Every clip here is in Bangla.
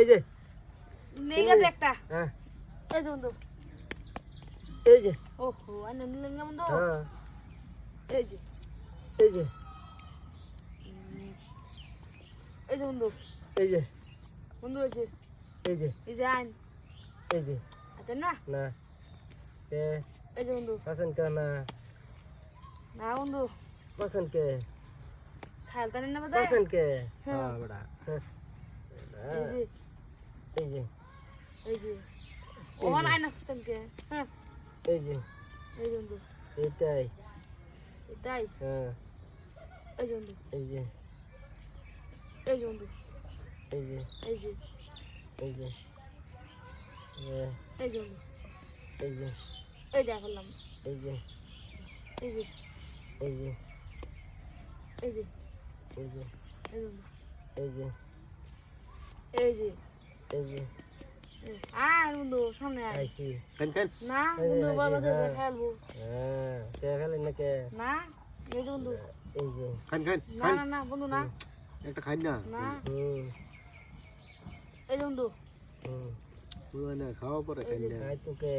এই যে। নেই গেছে একটা। হ্যাঁ। এই যে বন্ধু। এই যে। ওহো আনে নিলেন বন্ধু হ্যাঁ। এই যে। এই যে। এই যে বন্ধু। এই যে। বন্ধু এই যে। এই যে। এই যে আইন। এই যে। আচ্ছা না? না। কে? এই যে বন্ধু। পছন্দ কে না? না বন্ধু। পছন্দ কে? খেলতে না বোধহয়? পছন্দ কে? হ্যাঁ। বড়া। এই যে। এই যে এই যে ওমান আইন পছন্দকে হ্যাঁ এই যে এই বন্ধু এইটাই এটাই হ্যাঁ এই বন্ধু এই যে এই বন্ধু এই যে এই যে এই যে হ্যাঁ, এই যে এই যে এই যা করলাম এই যে এই যে এই যে এই যে এই যে এই যে এই যে এই যে। এই। বন্ধু সামনে আয়। আইসি খান খান না বন্ধু বাবা ধরে হ্যাঁ। খেলব। হ্যাঁ কে না কে? না এই যে বন্ধু। এই যে। খান খান না না না বন্ধু না। একটা না। না। এই যে বন্ধু। হুম। না খাওয়া পরে না। তোকে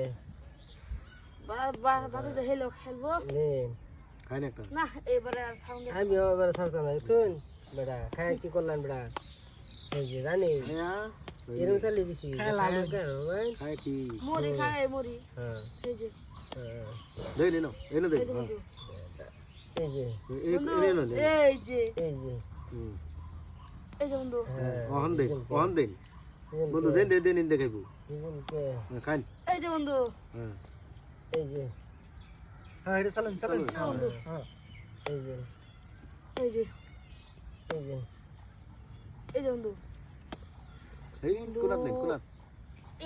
যে হেলো খেলব। নিন। খান একটা। না এবারে আর সাউন্ড আমি এবার না শুন বেটা খায় কি করলাম বেটা এই যে জানি হ্যাঁ এরকম চালিয়ে দিছি। খায় কেন? ভাই খায় কি? মরি খায় মরি। হ্যাঁ। এই যে। হ্যাঁ। দে নে নাও এই যে বন্ধু এই যে। এই বন্ধু এনে নাও এই যে। এই যে। এই যে বন্ধু। হ্যাঁ ওহন দে ওহন দে। বন্ধু দেন দে দেন দেখাইবো বুঝেন খান এই যে বন্ধু। হ্যাঁ। এই যে। হ্যাঁ এটা চালান চালান। হ্যাঁ। এই যে। এই যে। এই যে। এই যে বন্ধু। এই কোনাত নেন কোনাত।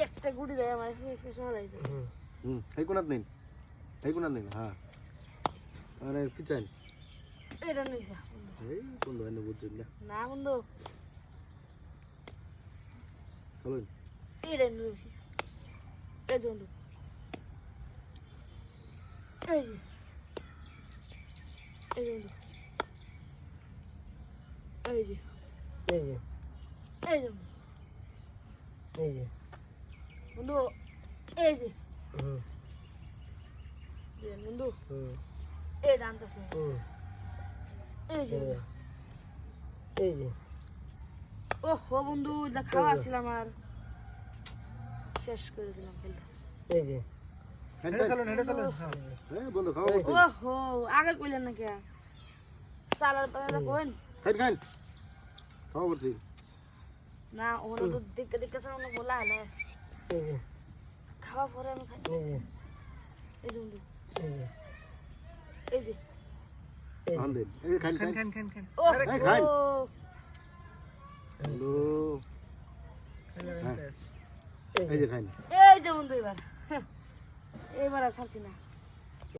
একটা গুড়ি দেয় আমার সহায় হুম। হুম এই কোনাত নেন এই কোনাত নেন হ্যাঁ। আরে পিছান এটা নেই এই বন্ধু এনে বুঝছেন না। না বন্ধু। চলুন। এটা নিয়ে এই যে বন্ধু। এই যে। এই যে বন্ধু। এই যে। এই যে। এই যে। এই যে বন্ধু এই যে। হুম। দেন বন্ধু। হুম। এই দামটাছে হুম। এই যে। এই যে। ও হো বন্ধু যা খাওয়া ছিল আমার শেষ করে দিলাম খেলটা। এই যে। খান চালান এটা চালান। হ্যাঁ বন্ধু খাওয়া বসে। ও হো আগে কইলেন না কে সালার পাতা কইন? খান খান খাওয়া বসে। না ওখানে তো দেখতে দেখতে সব অনেক বলা হলে। এই যে। খাওয়া পরে আমি খাই। এই যে। এই এই খান খান। খান খান খান। হ্যাঁ। এই যে খান। এই যে বন্ধু এবার। হ্যাঁ, এবার আর ছাড়ছি না।